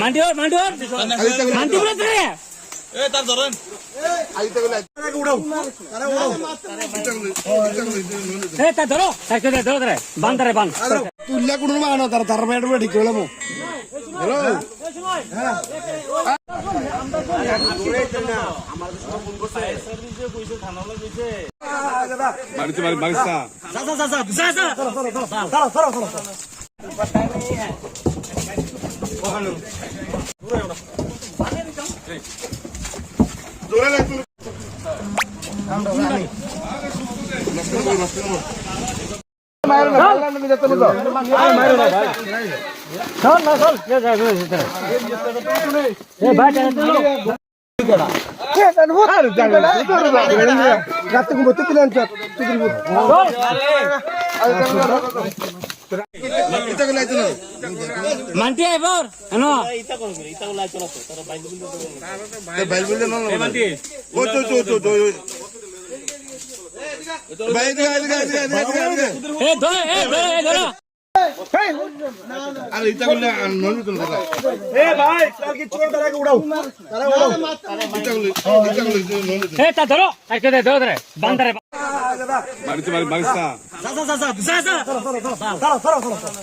মান্টি ওর মান্টি ওর মান্টি বলে রে এ তার ধরেন। এ তা ধরো তাকে দে ধরো ধরে বান ধরে। বান তুল্লা কোনো মানো তার তার পেট পেট ঠিক হ্যালো বাড়িতে বাড়ি বাড়িটা যা যা সরো সরো সরো চল না যা যা যা। ভাই ঘুমোতে দিলেন চুদুর মান্টি এবার এনো বাইল বললে না ও তো তো তো তো বাইল দিগা দিগা দিগা দিগা এ ধরো এ ধরো এ ধরো আর ইটা করলে নন তো দাদা এ ভাই তার কি ছোট তারা উড়াও তারা উড়াও ইটা করলে ইটা করলে নন এ তা ধরো তাকে দে ধরো ধরে বান ধরে বাড়িতে বাড়ি বাড়িটা যা যা যা যা যা সরো সরো সরো সরো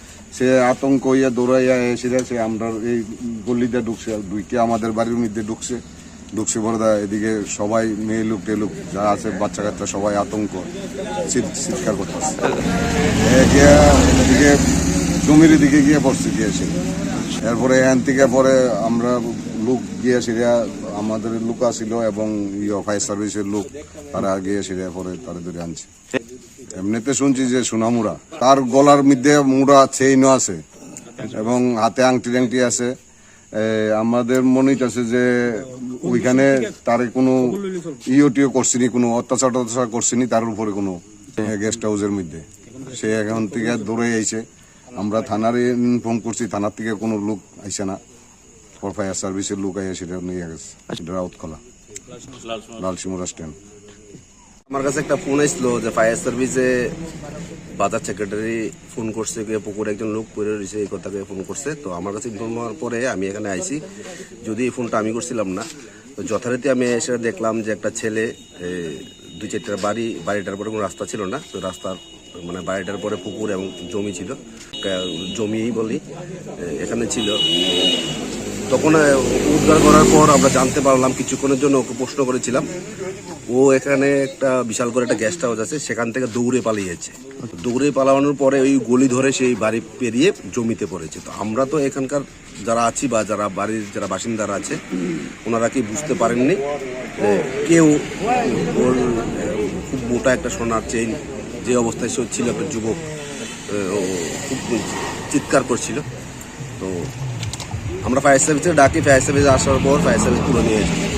সে আতঙ্ক হইয়া দৌড়াইয়া এসে সে আমরা এই গল্লিতে ঢুকছে দুইকে আমাদের বাড়ির মধ্যে ঢুকছে। ঢুকছে পরে দা, এদিকে সবাই মেয়ে লোক টেলুক যারা আছে বাচ্চা কাচ্চা সবাই আতঙ্ক চিৎকার করতেছে। এদিকে জমির দিকে গিয়ে পড়ছে গিয়েছে এরপরে এখান থেকে পরে আমরা লোক গিয়ে সেটা আমাদের লোক আসিল এবং ইয়ে ফায়ার সার্ভিসের লোক, তারা গিয়ে সেটা পরে তারা ধরে আনছে। এমনিতে শুনছি যে সোনামুড়া। তার গলার মধ্যে মুড়া চেইনও আছে এবং হাতে আংটি টাংটি আছে আমাদের মনে হইতেছে যে ওইখানে তার কোনো ইওটিও করছিনি কোনো অত্যাচার টত্যাচার করছিনি তার উপরে কোনো গেস্ট হাউসের মধ্যে। সে এখন থেকে দৌড়ে আইছে। আমরা থানার ইনফর্ম করছি থানার থেকে কোনো লোক আইছে না। ফর ফায়ার সার্ভিসের লোক আইয়া সেটা নিয়ে গেছে। সেটা রাউতখোলা। লালসিমুরা স্ট্যান্ড আমার কাছে একটা ফোন আসলো যে ফায়ার সার্ভিসে বাজার সেক্রেটারি ফোন করছে, গিয়ে পুকুরে একজন লোক পড়ে রয়েছে, এই কথাকে ফোন করছে। তো আমার কাছে ইনফর্ম হওয়ার পরে আমি এখানে আইছি। যদি এই ফোনটা আমি করছিলাম না, তো যথারীতি আমি এসে দেখলাম যে একটা ছেলে দুই চারটার বাড়ি, বাড়িটার পরে কোনো রাস্তা ছিল না। তো রাস্তার মানে বাড়িটার পরে পুকুর এবং জমি ছিল। জমিই বলি এখানে ছিল। তখন উদ্ধার করার পর আমরা জানতে পারলাম, কিছুক্ষণের জন্য ওকে প্রশ্ন করেছিলাম। ও এখানে একটা বিশাল করে একটা গেস্ট হাউস আছে, সেখান থেকে দৌড়ে পালিয়েছে। দৌড়ে পালানোর পরে ওই গলি ধরে সেই বাড়ি পেরিয়ে জমিতে পড়েছে। তো আমরা তো এখানকার যারা আছি বা যারা বাড়ির যারা বাসিন্দারা আছে, ওনারা কি বুঝতে পারেননি কেউ ওর খুব মোটা একটা সোনার চেইন যে অবস্থায় সে ছিল, একটা যুবক খুব চিৎকার করছিল। তো আমরা ফায়ার সার্ভিসে ডাকি ফায়ার সার্ভিস আসার পর ফায়ার সার্ভিস তুলে নিয়ে এসেছি।